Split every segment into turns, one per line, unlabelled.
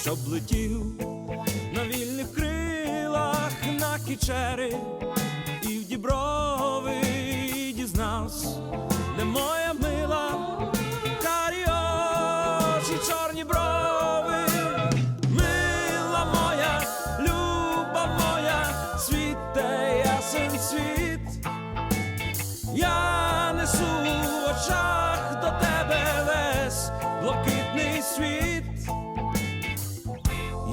щоб летів на вільних крилах на кічери і в діброви дізнався, де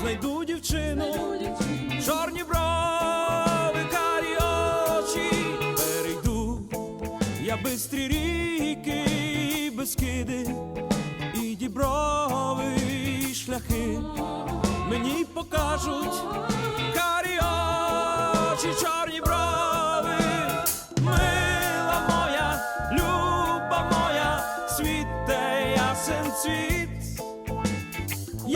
Знайду дівчину, чорні брови, карі очі, перейду я бистрі ріки, безкиди, і діброви, і шляхи мені покажуть. Карі очі, чорні брови, мила моя, люба моя, світе ясен цвіт.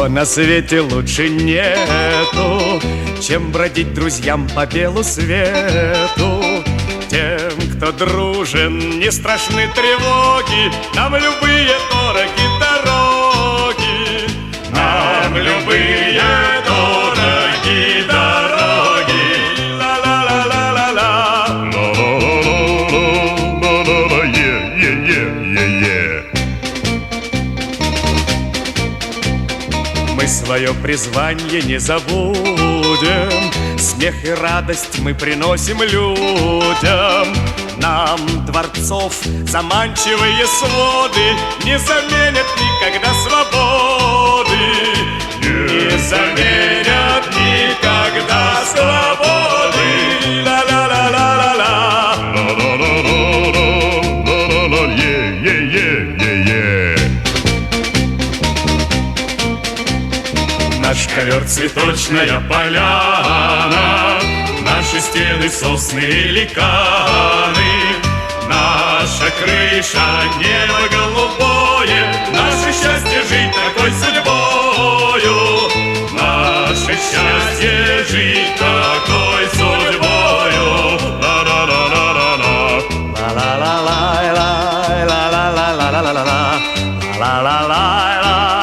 Ничего на свете лучше нету, Чем бродить друзьям по белу свету. Тем, кто дружен, не страшны тревоги, Нам любые дороги дороги, Нам любые призвание не забудем. Смех и радость мы приносим людям. Нам дворцов заманчивые своды Не заменят никогда свободы. Не заменят никогда свободы ковер цветочная поляна Наши стены сосны ликаны Наша крыша небо голубое Наше счастье жить такой судьбою Наше счастье жить такой судьбою. Ла-ла-ла-ла-ла-ла.
По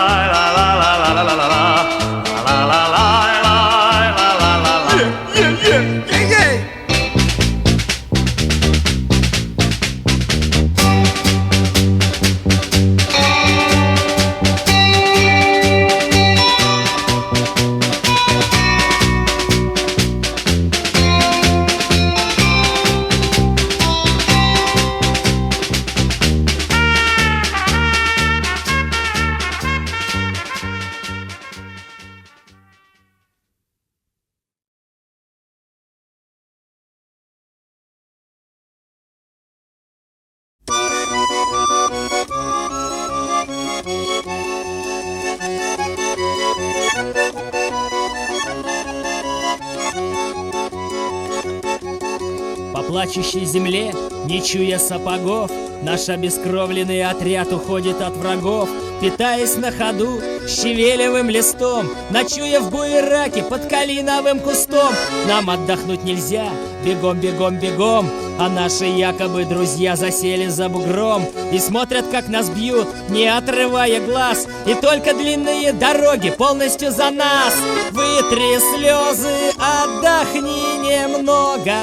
плачущей земле, не чуя сапогов, Наш обескровленный отряд уходит от врагов, Питаясь на ходу щавелевым листом, Ночуя в буераке под калиновым кустом. Нам отдохнуть нельзя, бегом, бегом, бегом, А наши якобы друзья засели за бугром И смотрят, как нас бьют, не отрывая глаз И только длинные дороги полностью за нас Вытри слезы, отдохни немного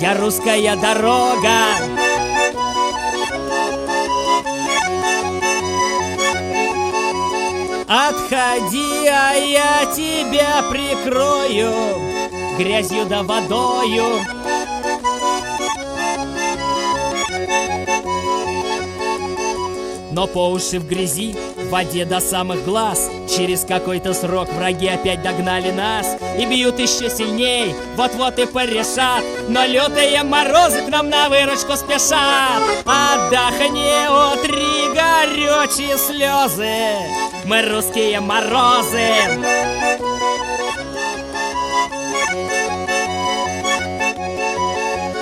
Я русская дорога. Отходи, а я тебя прикрою Грязью да водою. Но по уши в грязи, в воде до самых глаз Через какой-то срок враги опять догнали нас И бьют еще сильней, вот-вот и порешат Но лютые морозы к нам на выручку спешат. Отдохни, утри горючие слезы. Мы русские морозы.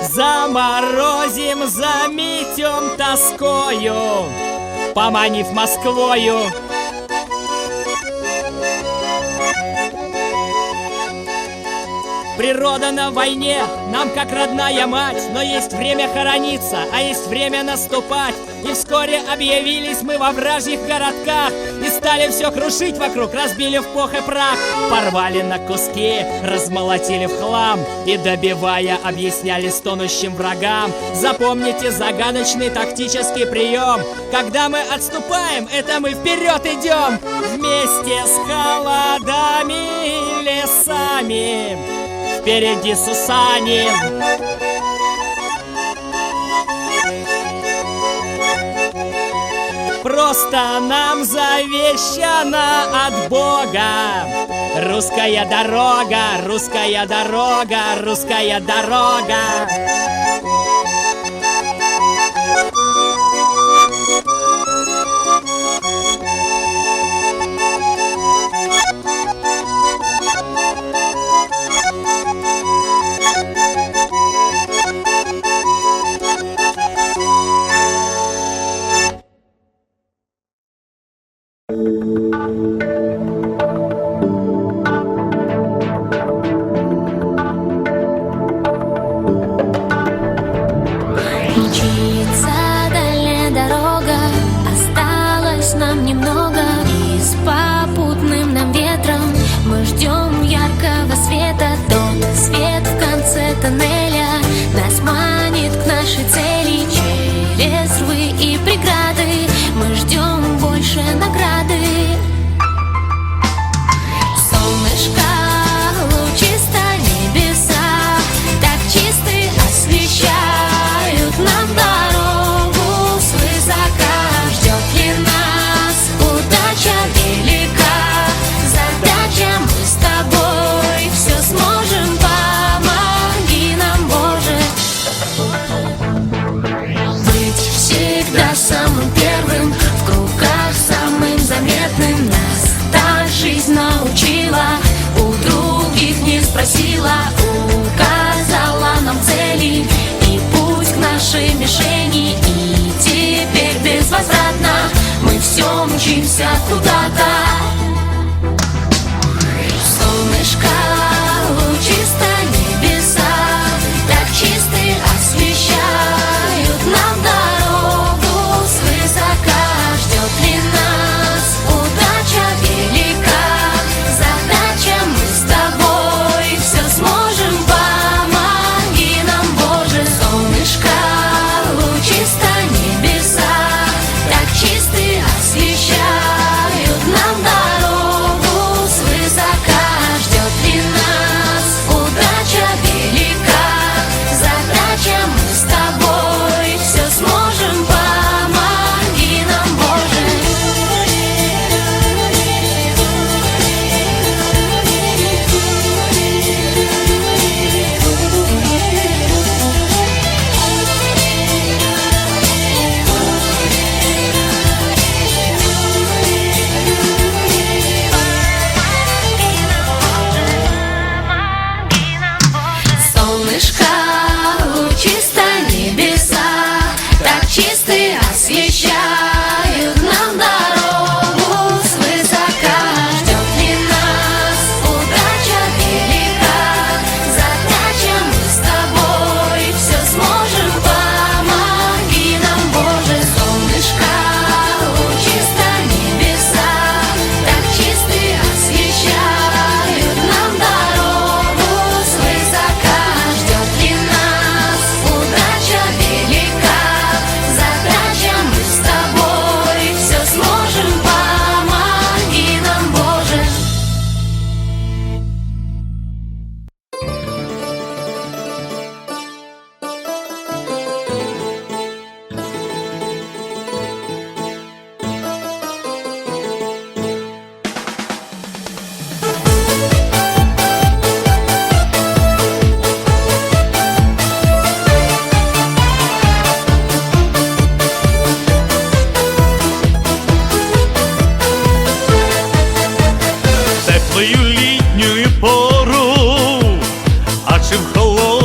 Заморозим, заметем тоскою Поманив Москвою Природа на войне, нам как родная мать. Но есть время хорониться, а есть время наступать. И вскоре объявились мы во вражьих городках. И стали все крушить вокруг, разбили в пух и прах. Порвали на куски, размолотили в хлам. И добивая, объясняли стонущим врагам. Запомните загадочный тактический прием Когда мы отступаем, это мы вперед идем Вместе с холодами лесами Впереди Сусанин Просто нам завещано от Бога. Русская дорога, русская дорога, русская дорога
сила указала нам цели. И путь к нашей мишени И теперь безвозвратно Мы все мчимся куда-то.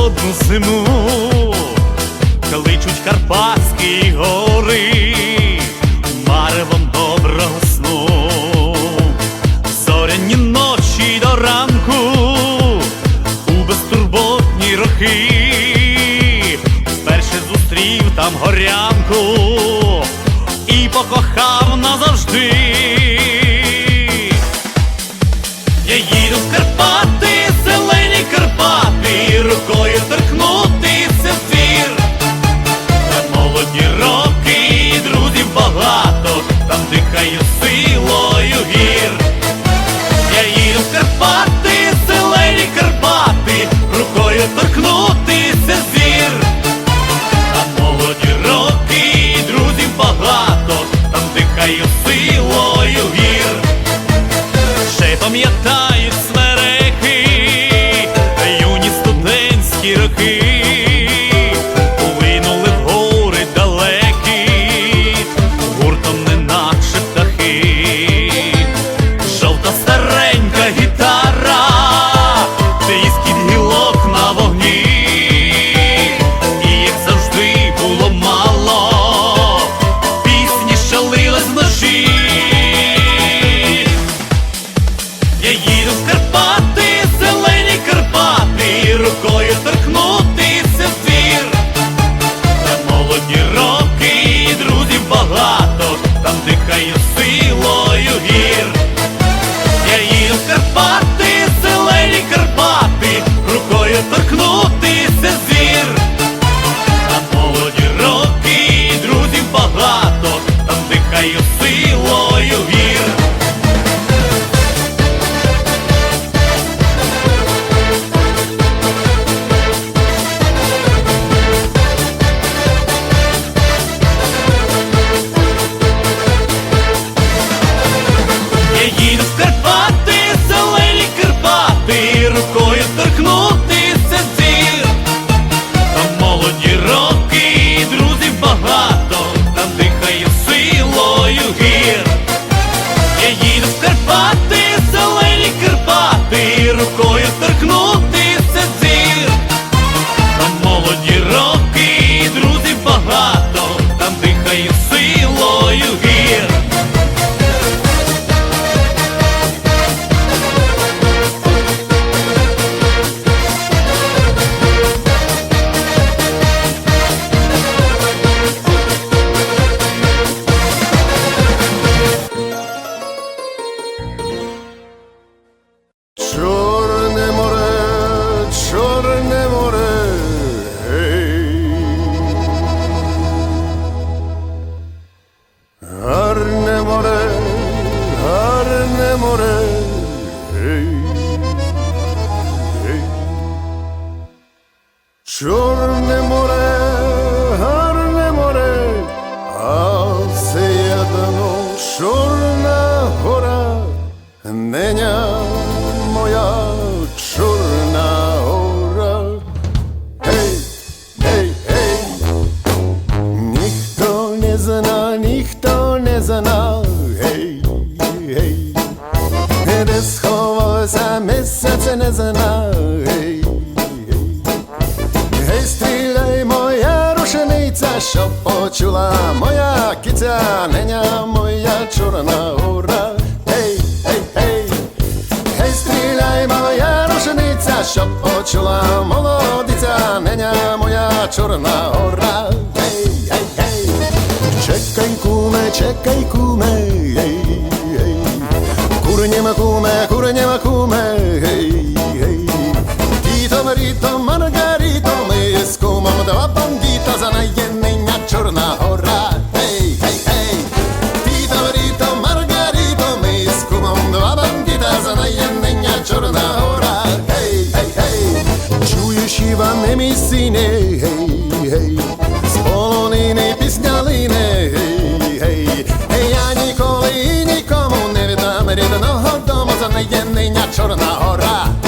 холодну зиму, кличуть Карпатські гори, маревом доброго сну, зоряні ночі до ранку, у безтурботні роки, вперше зустрів там горянку і покохав. Ellos місяць не зна, гей, гей. Гей, стріляй, моя рушениця, що почула моя киця, неня моя чорна гора. Гей,
гей, гей, гей, стріляй, моя рушениця, що почула молодиця, неня моя чорна гора. Гей, гей, гей, чекай, куме, чекай, куме, гей, гей, курнєма куме, курнєма Манріто, Маргаріто, мы с кумом два бандита за наєднання Чорна гора. Ей, ей, ей, Тіто, Ріто, Маргаріто, ми кумом два бандіта, за наєднання Чорна гора. Ей, ей, ей, чуєш Іване, мій сине, гей, гей, з полонини піснялини, гей, гей, я ніколи і нікому не віддам рідного дому, за наєднання Чорна гора.